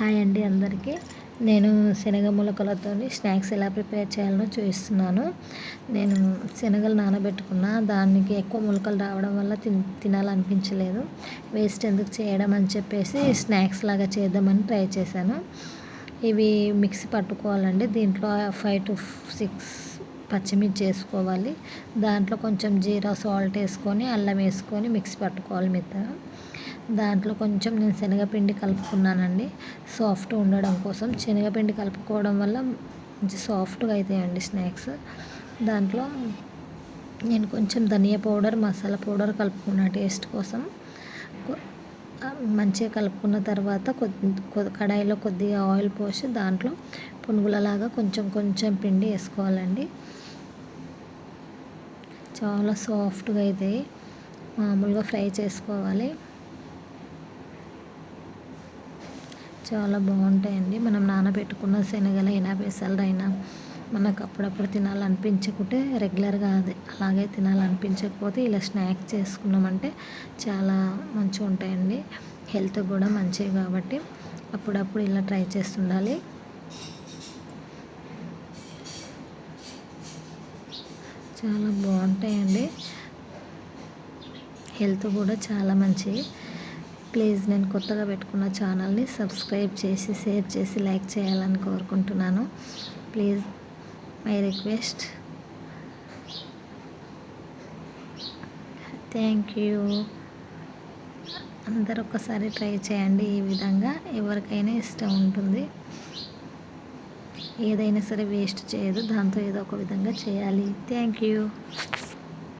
Hi అండి అందరికీ. నేను శనగ మొలకలతో స్నాక్స్ ఎలా ప్రిపేర్ చేయాలో చూపిస్తున్నాను. నేను శనగలు నానబెట్టుకున్న దానికి ఎక్కువ మొలకలు రావడం వల్ల తిన్ తినాలనిపించలేదు. వేస్ట్ ఎందుకు చేయడం అని చెప్పేసి స్నాక్స్ లాగా చేద్దామని ట్రై చేశాను. ఇవి మిక్సీ పట్టుకోవాలండి. దీంట్లో ఫైవ్ టు సిక్స్ పచ్చిమిర్చి వేసుకోవాలి. దాంట్లో కొంచెం జీరా సాల్ట్ వేసుకొని అల్లం వేసుకొని మిక్స్ పట్టుకోవాలి మెత్తగా. దాంట్లో కొంచెం నేను శనగపిండి కలుపుకున్నానండి. సాఫ్ట్ ఉండడం కోసం. శనగపిండి కలుపుకోవడం వల్ల మంచి సాఫ్ట్గా అవుతాయండి స్నాక్స్. దాంట్లో నేను కొంచెం ధనియా పౌడర్ మసాలా పౌడర్ కలుపుకున్న టేస్ట్ కోసం మంచిగా కలుపుకున్న తర్వాత కొద్ది కడాయిలో కొద్దిగా ఆయిల్ పోసి దాంట్లో పునుగులలాగా కొంచెం కొంచెం పిండి వేసుకోవాలండి. చాలా సాఫ్ట్గా అవుతాయి మామూలుగా ఫ్రై చేసుకోవాలి. చాలా బాగుంటాయండి. మనం నానబెట్టుకున్న శనగలైనా పెసలైనా మనకు అప్పుడప్పుడు తినాలనిపించకుంటే రెగ్యులర్గా అది అలాగే తినాలనిపించకపోతే ఇలా స్నాక్స్ చేసుకున్నామంటే చాలా మంచిగా ఉంటాయండి. హెల్త్ కూడా మంచివి కాబట్టి అప్పుడప్పుడు ఇలా ట్రై చేస్తుండాలి. చాలా బాగుంటాయండి. హెల్త్ కూడా చాలా మంచిది. ప్లీజ్ నేను కొత్తగా పెట్టుకున్న ఛానల్ని సబ్స్క్రైబ్ చేసి షేర్ చేసి లైక్ చేయాలని కోరుకుంటున్నాను. Please my request. Thank you. అందరు ఒకసారి ట్రై చేయండి ఈ విధంగా. ఎవరికైనా ఇష్టం ఉంటుంది. ఏదైనా సరే వేస్ట్ చేయదు. దాంతో ఏదో ఒక విధంగా చేయాలి. Thank you.